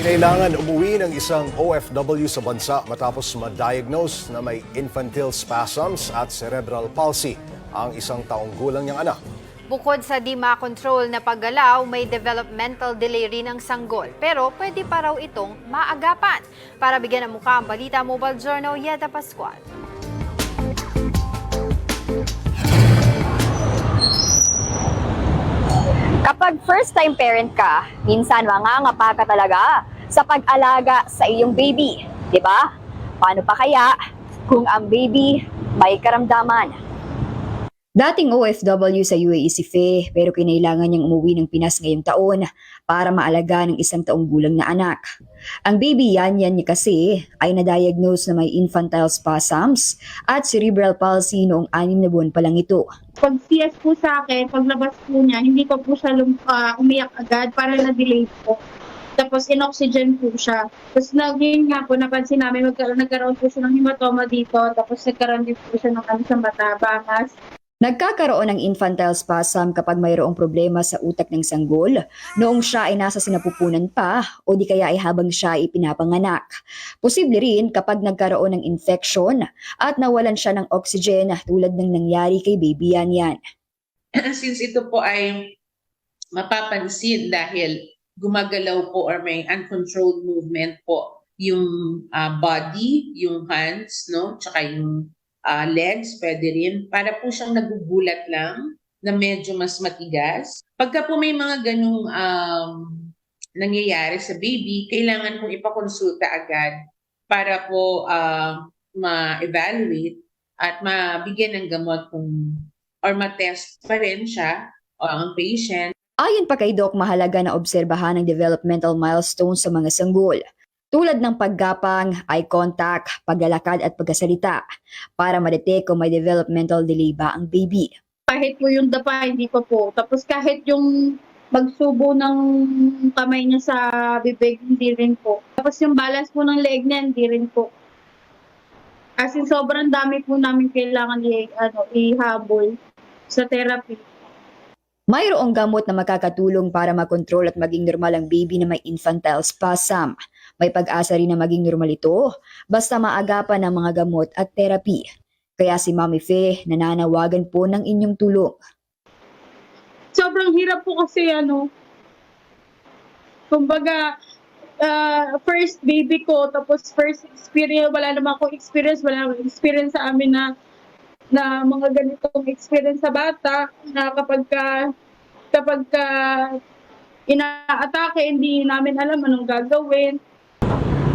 Kinailangan umuwi ng isang OFW sa bansa matapos ma-diagnose na may infantile spasms at cerebral palsy ang isang taong gulang niyang anak. Bukod sa di makontrol na paggalaw, may developmental delay rin ang sanggol. Pero pwede pa raw itong maagapan. Para bigyan ng mukha ang balita, Mobile Journal, Yeda Pascual. Kapag first-time parent ka, minsan mangangapa ka talaga sa pag-alaga sa iyong baby, di ba? Paano pa kaya kung ang baby may karamdaman? Dating OFW sa UAE si Fe, pero kinailangan niyang umuwi ng Pinas ngayong taon para maalaga ng isang taong gulang na anak. Ang baby yan yan niya kasi ay na-diagnose na may infantile spasms at cerebral palsy noong anim na buwan pa lang ito. pag CS po sa akin, paglabas po niya, hindi ko po siya ah, umiyak agad para na-delay po. Tapos in-oxygen po siya. Tapos naging nga po, napansin namin, magkaroon, nagkaroon po siya ng hematoma dito. Tapos nagkaroon din po siya ng ano sa mata, bangas. Nagkakaroon ng infantile spasm kapag mayroong problema sa utak ng sanggol noong siya ay nasa sinapupunan pa o di kaya ay habang siya ay pinapanganak. Posible rin kapag nagkaroon ng infection at nawalan siya ng oxygen tulad ng nangyari kay baby yan yan. since ito po ay mapapansin dahil gumagalaw po or may uncontrolled movement po yung ah, body, yung hands, no? Tsaka yung ah, legs, pwede rin. Para po siyang nagugulat lang na medyo mas matigas. Pagka po may mga ganung um, nangyayari sa baby, kailangan pong ipakonsulta agad para po ah, ma-evaluate at mabigyan ng gamot kung or matest pa rin siya o ang patient Ayon pa kay Doc, mahalaga na obserbahan ang developmental milestones sa mga sanggol tulad ng paggapang, eye contact, paglalakad at pagkasalita para madetect kung may developmental delay ba ang baby. Kahit po yung dapa, hindi pa po. Tapos kahit yung magsubo ng kamay niya sa bibig, hindi rin po. Tapos yung balance po ng leg niya, hindi rin po. As in, sobrang dami po namin kailangan i, ano, ihabol sa therapy. Mayroong gamot na makakatulong para makontrol at maging normal ang baby na may infantile spasm. May pag-asa rin na maging normal ito basta maagapan ng mga gamot at therapy. Kaya si Mami Fe nananawagan po ng inyong tulong. sobrang hirap po kasi ano, kumbaga, ah, first baby ko, tapos first experience, wala naman akong experience, wala namang experience sa amin na na mga ganitong experience sa bata na kapag ka, kapag ka inaatake, hindi namin alam anong gagawin.